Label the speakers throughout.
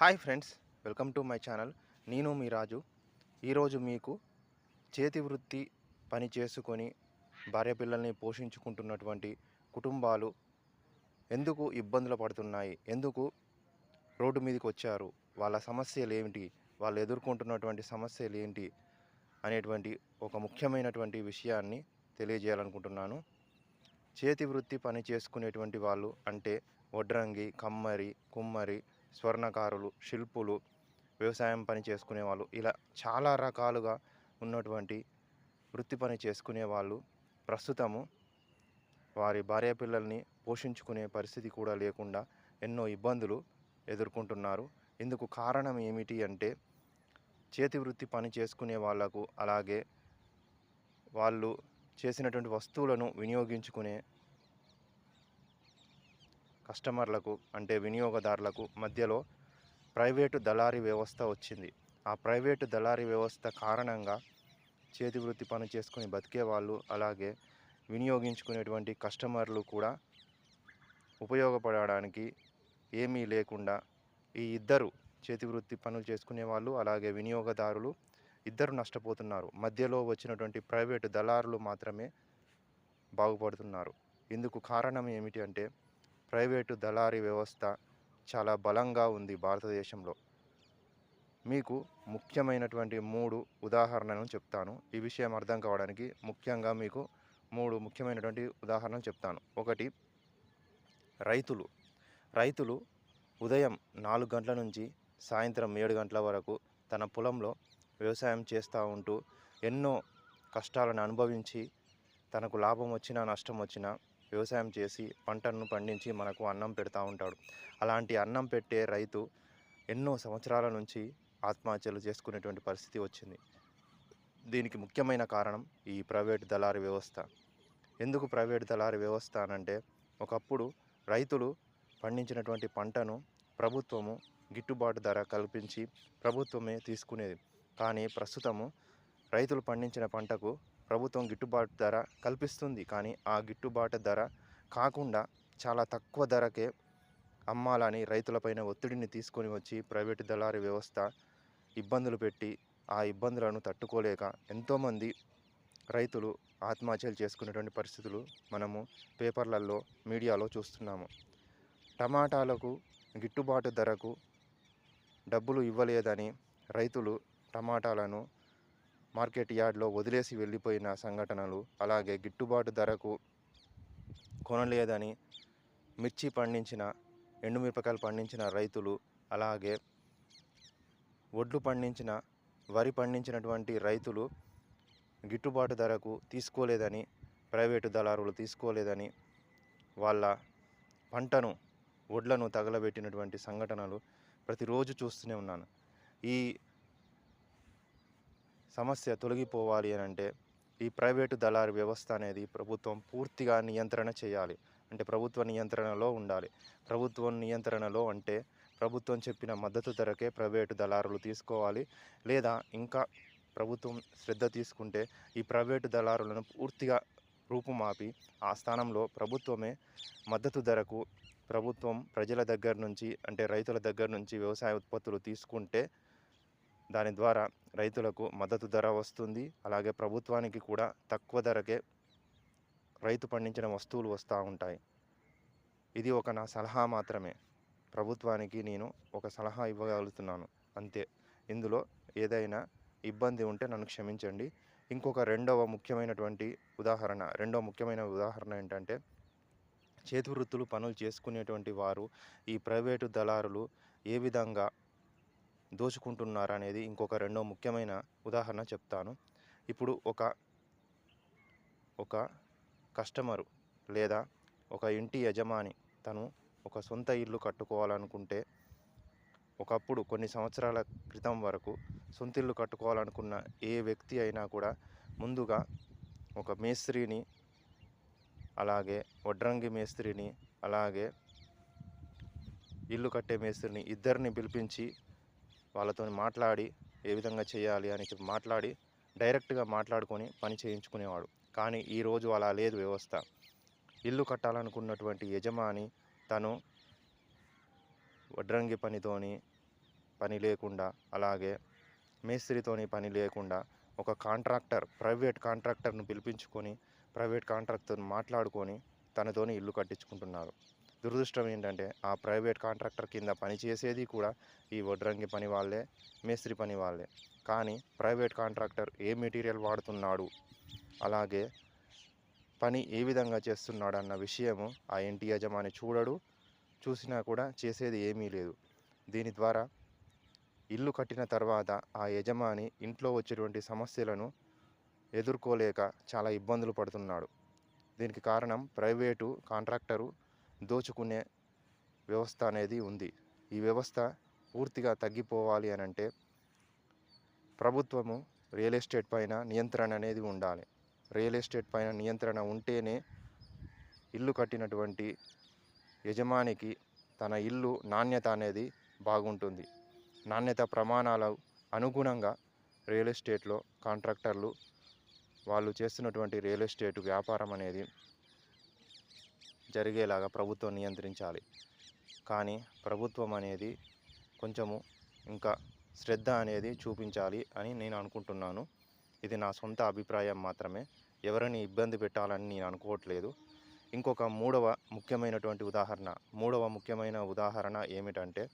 Speaker 1: Hi friends welcome to my channel. నేను మీ రాజు. ఈరోజు మీకు చేతి వృత్తి పని చేసుకొని భార్య పిల్లల్ని పోషించుకుంటున్నటువంటి కుటుంబాలు ఎందుకు ఇబ్బందులు పడుతున్నాయి? ఎందుకు రోడ్డు మీదకి వచ్చారు? వాళ్ళ సమస్యలు ఏమిటి? వాళ్ళు ఎదుర్కొంటున్నటువంటి సమస్యలు ఏంటి? అనేటువంటి ఒక ముఖ్యమైనటువంటి విషయాన్ని తెలియజేయాలనుకుంటున్నాను. చేతి వృత్తి పని చేసుకునేటువంటి వాళ్ళు అంటే వడ్రంగి కమ్మరి కుమ్మరి స్వర్ణకారులు శిల్పులు వ్యవసాయం పని చేసుకునే వాళ్ళు ఇలా చాలా రకాలుగా ఉన్నటువంటి వృత్తి పని చేసుకునే వాళ్ళు ప్రస్తుతము వారి భార్య పిల్లల్ని పోషించుకునే పరిస్థితి కూడా లేకుండా ఎన్నో ఇబ్బందులు ఎదుర్కొంటున్నారు. ఇందుకు కారణం ఏమిటి అంటే చేతి వృత్తి పని చేసుకునే వాళ్ళకు అలాగే వాళ్ళు చేసినటువంటి వస్తువులను వినియోగించుకునే కస్టమర్లకు అంటే వినియోగదారులకు మధ్యలో ప్రైవేటు దళారీ వ్యవస్థ వచ్చింది. ఆ ప్రైవేటు దళారీ వ్యవస్థ కారణంగా చేతి వృత్తి పని చేసుకుని బతికే వాళ్ళు అలాగే వినియోగించుకునేటువంటి కస్టమర్లు కూడా ఉపయోగపడడానికి ఏమీ లేకుండా ఈ ఇద్దరు చేతి వృత్తి పనులు చేసుకునే వాళ్ళు అలాగే వినియోగదారులు ఇద్దరు నష్టపోతున్నారు. మధ్యలో వచ్చినటువంటి ప్రైవేటు దళారులు మాత్రమే బాగుపడుతున్నారు. ఇందుకు కారణం ఏమిటి అంటే ప్రైవేటు దళారీ వ్యవస్థ చాలా బలంగా ఉంది భారతదేశంలో. మీకు ముఖ్యమైనటువంటి మూడు ఉదాహరణలను చెప్తాను. ఈ విషయం అర్థం కావడానికి ముఖ్యంగా మీకు మూడు ముఖ్యమైనటువంటి ఉదాహరణలు చెప్తాను. ఒకటి రైతులు. రైతులు ఉదయం నాలుగు గంటల నుంచి సాయంత్రం ఏడు గంటల వరకు తన పొలంలో వ్యవసాయం చేస్తూ ఉంటూ ఎన్నో కష్టాలను అనుభవించి తనకు లాభం వచ్చినా నష్టం వచ్చినా వ్యవసాయం చేసి పంటను పండించి మనకు అన్నం పెడతా ఉంటాడు. అలాంటి అన్నం పెట్టే రైతు ఎన్నో సంవత్సరాల నుంచి ఆత్మహత్యలు చేసుకునేటువంటి పరిస్థితి వచ్చింది. దీనికి ముఖ్యమైన కారణం ఈ ప్రైవేట్ దళారి వ్యవస్థ. ఎందుకు ప్రైవేట్ దళారి వ్యవస్థ అనంటే ఒకప్పుడు రైతులు పండించినటువంటి పంటను ప్రభుత్వము గిట్టుబాటు ధర కల్పించి ప్రభుత్వమే తీసుకునేది. కానీ ప్రస్తుతము రైతులు పండించిన పంటకు ప్రభుత్వం గిట్టుబాటు ధర కల్పిస్తుంది. కానీ ఆ గిట్టుబాటు ధర కాకుండా చాలా తక్కువ ధరకే అమ్మాలని రైతులపైన ఒత్తిడిని తీసుకొని వచ్చి ప్రైవేటు దళారీ వ్యవస్థ ఇబ్బందులు పెట్టి ఆ ఇబ్బందులను తట్టుకోలేక ఎంతోమంది రైతులు ఆత్మహత్యలు చేసుకునేటువంటి పరిస్థితులు మనము పేపర్లలో మీడియాలో చూస్తున్నాము. టమాటాలకు గిట్టుబాటు ధరకు డబ్బులు ఇవ్వలేదని రైతులు టమాటాలను మార్కెట్ యార్డ్లో వదిలేసి వెళ్ళిపోయిన సంఘటనలు అలాగే గిట్టుబాటు ధరకు కొనలేదని మిర్చి పండించిన ఎండుమిరపకాయలు పండించిన రైతులు అలాగే వడ్లు పండించిన వరి పండించినటువంటి రైతులు గిట్టుబాటు ధరకు తీసుకోలేదని ప్రైవేటు దళారులు తీసుకోలేదని వాళ్ళ పంటను వడ్లను తగలబెట్టినటువంటి సంఘటనలు ప్రతిరోజు చూస్తూనే ఉన్నాను. ఈ సమస్య తొలగిపోవాలి అని అంటే ఈ ప్రైవేటు దళారి వ్యవస్థ అనేది ప్రభుత్వం పూర్తిగా నియంత్రణ చేయాలి. అంటే ప్రభుత్వ నియంత్రణలో ఉండాలి. ప్రభుత్వం నియంత్రణలో అంటే ప్రభుత్వం చెప్పిన మద్దతు ధరకే ప్రైవేటు దళారులు తీసుకోవాలి. లేదా ఇంకా ప్రభుత్వం శ్రద్ధ తీసుకుంటే ఈ ప్రైవేటు దళారులను పూర్తిగా రూపుమాపి ఆ స్థానంలో ప్రభుత్వమే మద్దతు ధరకు ప్రభుత్వం ప్రజల దగ్గర నుంచి అంటే రైతుల దగ్గర నుంచి వ్యవసాయ ఉత్పత్తులు తీసుకుంటే దాని ద్వారా రైతులకు మద్దతు ధర వస్తుంది. అలాగే ప్రభుత్వానికి కూడా తక్కువ ధరకే రైతు పండించిన వస్తువులు వస్తూ ఉంటాయి. ఇది ఒక నా సలహా మాత్రమే. ప్రభుత్వానికి నేను ఒక సలహా ఇవ్వగలుగుతున్నాను. అంతే. ఇందులో ఏదైనా ఇబ్బంది ఉంటే నన్ను క్షమించండి. ఇంకొక రెండవ ముఖ్యమైనటువంటి ఉదాహరణ రెండవ ముఖ్యమైన ఉదాహరణ ఏంటంటే చేతి వృత్తులు పనులు చేసుకునేటువంటి వారు ఈ ప్రైవేటు దళారులు ఏ విధంగా దోచుకుంటున్నారనేది ఇంకొక రెండో ముఖ్యమైన ఉదాహరణ చెప్తాను. ఇప్పుడు ఒక ఒక కస్టమరు లేదా ఒక ఇంటి యజమాని తను ఒక సొంత ఇల్లు కట్టుకోవాలనుకుంటే ఒకప్పుడు కొన్ని సంవత్సరాల క్రితం వరకు సొంత ఇల్లు కట్టుకోవాలనుకున్న ఏ వ్యక్తి అయినా కూడా ముందుగా ఒక మేస్త్రిని అలాగే వడ్రంగి మేస్త్రిని అలాగే ఇల్లు కట్టే మేస్త్రిని ఇద్దరిని పిలిపించి వాళ్ళతో మాట్లాడి ఏ విధంగా చేయాలి అని చెప్పి మాట్లాడి డైరెక్ట్గా మాట్లాడుకొని పని చేయించుకునేవాడు. కానీ ఈరోజు అలా లేదు వ్యవస్థ. ఇల్లు కట్టాలనుకున్నటువంటి యజమాని తను వడ్రంగి పనితోని పని లేకుండా అలాగే మేస్త్రితోని పని లేకుండా ఒక కాంట్రాక్టర్ ప్రైవేట్ కాంట్రాక్టర్ను పిలిపించుకొని ప్రైవేట్ కాంట్రాక్టర్తో మాట్లాడుకొని తనతోని ఇల్లు కట్టించుకుంటున్నారు. దురదృష్టం ఏంటంటే ఆ ప్రైవేట్ కాంట్రాక్టర్ కింద పని చేసేది కూడా ఈ వడ్రంగి పని వాళ్ళే మేస్త్రి పని వాళ్ళే. కానీ ప్రైవేట్ కాంట్రాక్టర్ ఏ మెటీరియల్ వాడుతున్నాడు? అలాగే పని ఏ విధంగా చేస్తున్నాడు అన్న విషయము ఆ ఇంటి యజమాని చూడడు చూసినా కూడా చేసేది ఏమీ లేదు. దీని ద్వారా ఇల్లు కట్టిన తర్వాత ఆ యజమాని ఇంట్లో వచ్చేటువంటి సమస్యలను ఎదుర్కోలేక చాలా ఇబ్బందులు పడుతున్నాడు. దీనికి కారణం ప్రైవేటు కాంట్రాక్టరు దోచుకునే వ్యవస్థ అనేది ఉంది. ఈ వ్యవస్థ పూర్తిగా తగ్గిపోవాలి అని అంటే ప్రభుత్వము రియల్ ఎస్టేట్ పైన నియంత్రణ అనేది ఉండాలి. రియల్ ఎస్టేట్ పైన నియంత్రణ ఉంటేనే ఇల్లు కట్టినటువంటి యజమానికి తన ఇల్లు నాణ్యత అనేది బాగుంటుంది. నాణ్యత ప్రమాణాల అనుగుణంగా రియల్ ఎస్టేట్లో కాంట్రాక్టర్లు వాళ్ళు చేస్తున్నటువంటి రియల్ ఎస్టేట్ వ్యాపారం అనేది జరిగేలాగా ప్రభుత్వం నియంత్రించాలి. కానీ ప్రభుత్వం అనేది కొంచెము ఇంకా శ్రద్ధ అనేది చూపించాలి అని నేను అనుకుంటున్నాను. ఇది నా సొంత అభిప్రాయం మాత్రమే. ఎవరిని ఇబ్బంది పెట్టాలని నేను అనుకోవట్లేదు. ఇంకొక మూడవ ముఖ్యమైనటువంటి ఉదాహరణ మూడవ ముఖ్యమైన ఉదాహరణ ఏమిటంటే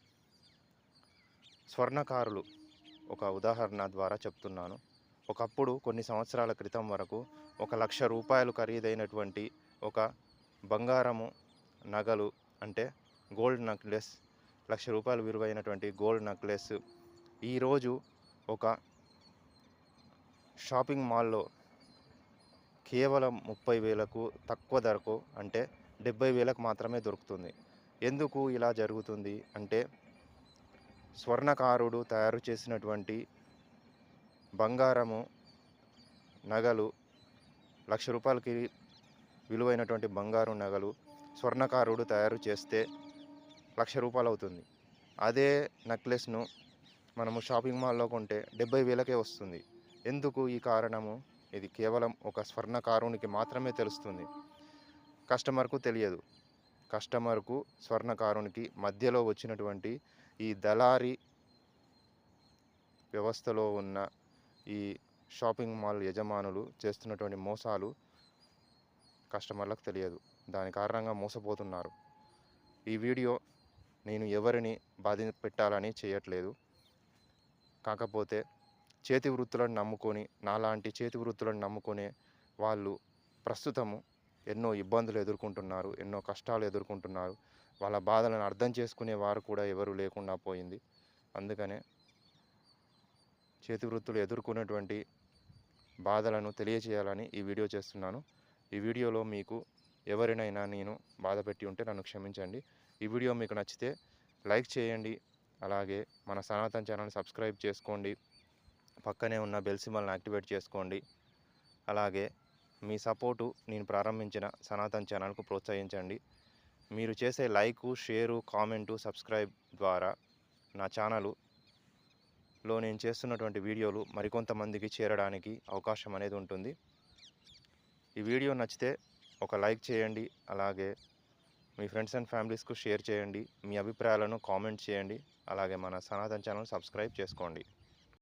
Speaker 1: స్వర్ణకారులు ఒక ఉదాహరణ ద్వారా చెప్తున్నాను. ఒకప్పుడు కొన్ని సంవత్సరాల క్రితం వరకు ఒక లక్ష రూపాయలు ఖరీదైనటువంటి ఒక బంగారము నగలు అంటే గోల్డ్ నెక్లెస్ లక్ష రూపాయలు విలువైనటువంటి గోల్డ్ నెక్లెస్. ఈరోజు ఒక షాపింగ్ మాల్లో కేవలం ముప్పై వేలకు తక్కువ ధరకు అంటే డెబ్బై వేలకు మాత్రమే దొరుకుతుంది. ఎందుకు ఇలా జరుగుతుంది అంటే స్వర్ణకారుడు తయారు చేసినటువంటి బంగారము నగలు లక్ష రూపాయలకి విలువైనటువంటి బంగారు నగలు స్వర్ణకారుడు తయారు చేస్తే లక్ష రూపాయలు అవుతుంది. అదే నెక్లెస్ను మనము షాపింగ్ మాల్లో కొంటే డెబ్బై వేలకే వస్తుంది. ఎందుకు ఈ కారణము? ఇది కేవలం ఒక స్వర్ణకారునికి మాత్రమే తెలుస్తుంది. కస్టమర్కు తెలియదు. కస్టమర్కు స్వర్ణకారునికి మధ్యలో వచ్చినటువంటి ఈ దళారీ వ్యవస్థలో ఉన్న ఈ షాపింగ్ మాల్ యజమానులు చేస్తున్నటువంటి మోసాలు కస్టమర్లకు తెలియదు. దాని కారణంగా మోసపోతున్నారు. ఈ వీడియో నేను ఎవరిని బాధ పెట్టాలని చేయట్లేదు. కాకపోతే చేతి వృత్తులను నమ్ముకొని నాలాంటి చేతి వృత్తులను నమ్ముకునే వాళ్ళు ప్రస్తుతము ఎన్నో ఇబ్బందులు ఎదుర్కొంటున్నారు ఎన్నో కష్టాలు ఎదుర్కొంటున్నారు. వాళ్ళ బాధలను అర్థం చేసుకునే వారు కూడా ఎవరు లేకుండా పోయింది. అందుకనే చేతి వృత్తులు ఎదుర్కొనేటువంటి బాధలను తెలియజేయాలని ఈ వీడియో చేస్తున్నాను. ఈ వీడియోలో మీకు ఎవరినైనా నేను బాధపెట్టి ఉంటే నన్ను క్షమించండి. ఈ వీడియో మీకు నచ్చితే లైక్ చేయండి. అలాగే మన సనాతన్ ఛానల్ సబ్స్క్రైబ్ చేసుకోండి. పక్కనే ఉన్న బెల్ సింబల్ని యాక్టివేట్ చేసుకోండి. అలాగే మీ సపోర్టు నేను ప్రారంభించిన సనాతన్ ఛానల్కు ప్రోత్సహించండి. మీరు చేసే లైకు షేరు కామెంటు సబ్స్క్రైబ్ ద్వారా నా ఛానలులో నేను చేస్తున్నటువంటి వీడియోలు మరికొంతమందికి చేరడానికి అవకాశం అనేది ఉంటుంది. ఈ వీడియో నచ్చితే ఒక లైక్ చేయండి అలాగే మీ ఫ్రెండ్స్ అండ్ ఫ్యామిలీస్కు షేర్ చేయండి మీ అభిప్రాయాలను కామెంట్ చేయండి అలాగే మన సనాతన్ ఛానల్ సబ్స్క్రైబ్ చేసుకోండి.